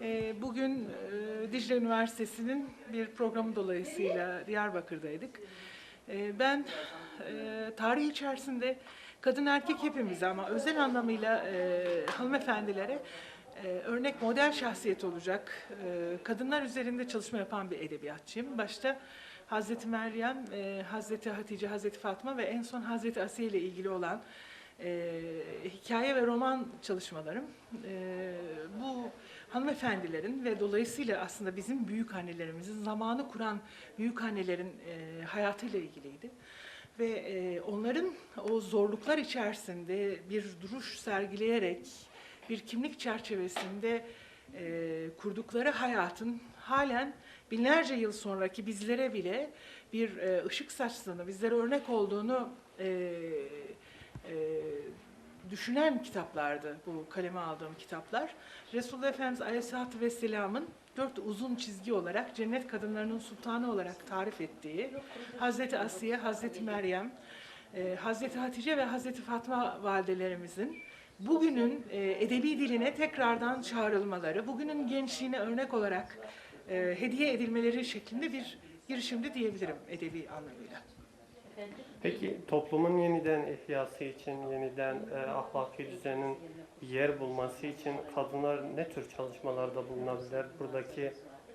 Ee, Bugün e, Dicle Üniversitesi'nin bir programı dolayısıyla Diyarbakır'daydık. Ee, Ben e, tarih içerisinde kadın erkek hepimize ama özel anlamıyla e, hanımefendilere örnek model şahsiyet olacak kadınlar üzerinde çalışma yapan bir edebiyatçıyım. Başta Hazreti Meryem, Hazreti Hatice, Hazreti Fatma ve en son Hazreti Asiye ile ilgili olan e, hikaye ve roman çalışmalarım e, bu hanımefendilerin ve dolayısıyla aslında bizim büyük annelerimizin zamanı kuran büyük annelerin e, hayatıyla ilgiliydi. Ve e, onların o zorluklar içerisinde bir duruş sergileyerek bir kimlik çerçevesinde e, kurdukları hayatın halen binlerce yıl sonraki bizlere bile bir e, ışık saçtığını, bizlere örnek olduğunu e, e, düşünen kitaplardı bu kaleme aldığım kitaplar. Resulullah Efendimiz Aleyhisselatü Vesselam'ın dört uzun çizgi olarak cennet kadınlarının sultanı olarak tarif ettiği Hazreti Asiye, Hazreti Meryem, e, Hazreti Hatice ve Hazreti Fatma validelerimizin bugünün e, edebi diline tekrardan çağrılmaları, bugünün gençliğine örnek olarak e, hediye edilmeleri şeklinde bir girişimdi diyebilirim edebi anlamıyla. Peki toplumun yeniden ihyası için, yeniden e, ahlaki düzenin yer bulması için kadınlar ne tür çalışmalarda bulunabilir? Buradaki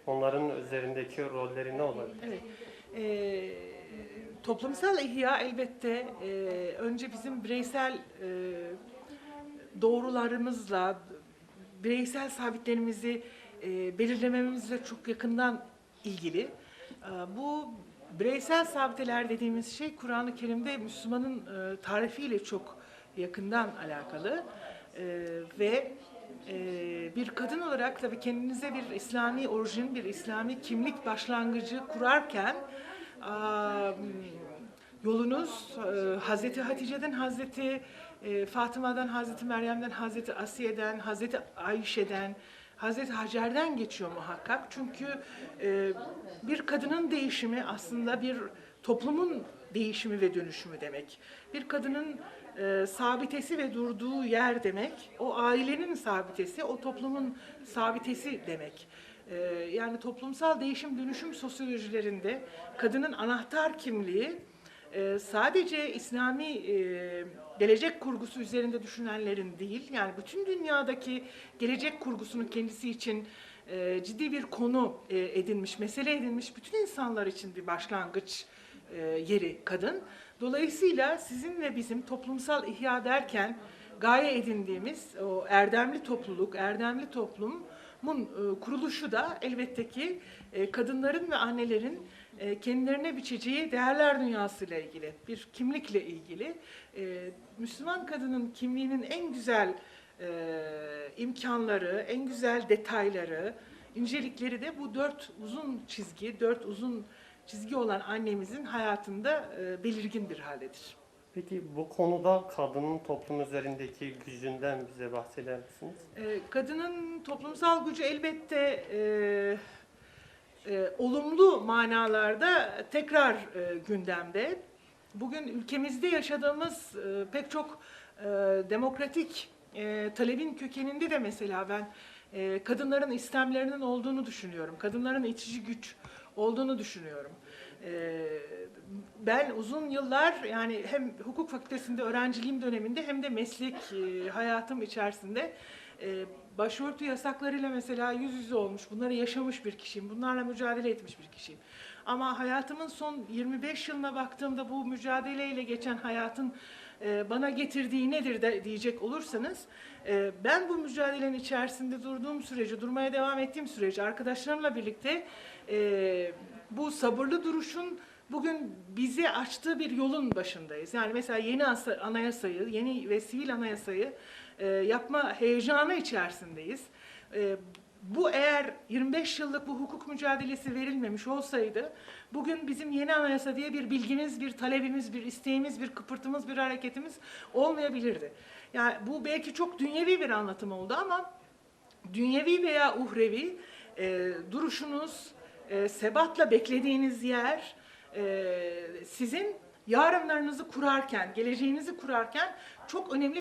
onların üzerindeki rolleri ne olabilir? Evet. Ee, toplumsal ihya elbette e, önce bizim bireysel e, doğrularımızla, bireysel sabitlerimizi e, belirlememizle çok yakından ilgili. Ee, bu bireysel sabiteler dediğimiz şey Kur'an-ı Kerim'de Müslümanın e, tarifiyle çok yakından alakalı. Ee, ve e, bir kadın olarak tabii kendinize bir İslami orijin, bir İslami kimlik başlangıcı kurarken yolunuz e, Hazreti Hatice'den Hazreti e, Fatıma'dan, Hazreti Meryem'den, Hazreti Asiye'den, Hazreti Ayşe'den, Hazreti Hacer'den geçiyor muhakkak. Çünkü e, bir kadının değişimi aslında bir toplumun değişimi ve dönüşümü demek. Bir kadının e, sabitesi ve durduğu yer demek, o ailenin sabitesi, o toplumun sabitesi demek. E, yani toplumsal değişim dönüşüm sosyolojilerinde kadının anahtar kimliği e, sadece İslami e, gelecek kurgusu üzerinde düşünenlerin değil, yani bütün dünyadaki gelecek kurgusunun kendisi için e, ciddi bir konu e, edinmiş, mesele edinmiş bütün insanlar için bir başlangıç yeri kadın. Dolayısıyla sizin ve bizim toplumsal ihya derken gaye edindiğimiz o erdemli topluluk, erdemli toplumun kuruluşu da elbette ki kadınların ve annelerin kendilerine biçeceği değerler dünyasıyla ilgili, bir kimlikle ilgili. E, Müslüman kadının kimliğinin en güzel e, imkanları, en güzel detayları, incelikleri de bu dört uzun çizgi, dört uzun çizgi olan annemizin hayatında e, belirgin bir haldedir. Peki bu konuda kadının toplum üzerindeki gücünden bize bahseder misiniz? E, kadının toplumsal gücü elbette e, olumlu manalarda tekrar e, gündemde. Bugün ülkemizde yaşadığımız e, pek çok e, demokratik e, talebin kökeninde de mesela ben e, kadınların istemlerinin olduğunu düşünüyorum. Kadınların itici güç olduğunu düşünüyorum. E, ben uzun yıllar yani hem hukuk fakültesinde öğrenciliğim döneminde hem de meslek e, hayatım içerisinde e, başörtü yasaklarıyla mesela yüz yüze olmuş, bunları yaşamış bir kişiyim, bunlarla mücadele etmiş bir kişiyim. Ama hayatımın son 25 yılına baktığımda bu mücadeleyle geçen hayatın e, bana getirdiği nedir de diyecek olursanız, e, ben bu mücadelenin içerisinde durduğum sürece, durmaya devam ettiğim sürece arkadaşlarımla birlikte e, bu sabırlı duruşun bugün bizi açtığı bir yolun başındayız. Yani mesela yeni asa- anayasayı, yeni ve sivil anayasayı e, yapma heyecanı içerisindeyiz. E, bu eğer 25 yıllık bu hukuk mücadelesi verilmemiş olsaydı, bugün bizim yeni anayasa diye bir bilgimiz, bir talebimiz, bir isteğimiz, bir kıpırtımız, bir hareketimiz olmayabilirdi. Yani bu belki çok dünyevi bir anlatım oldu ama dünyevi veya uhrevi e, duruşunuz, e, sebatla beklediğiniz yer e, sizin yarınlarınızı kurarken, geleceğinizi kurarken çok önemli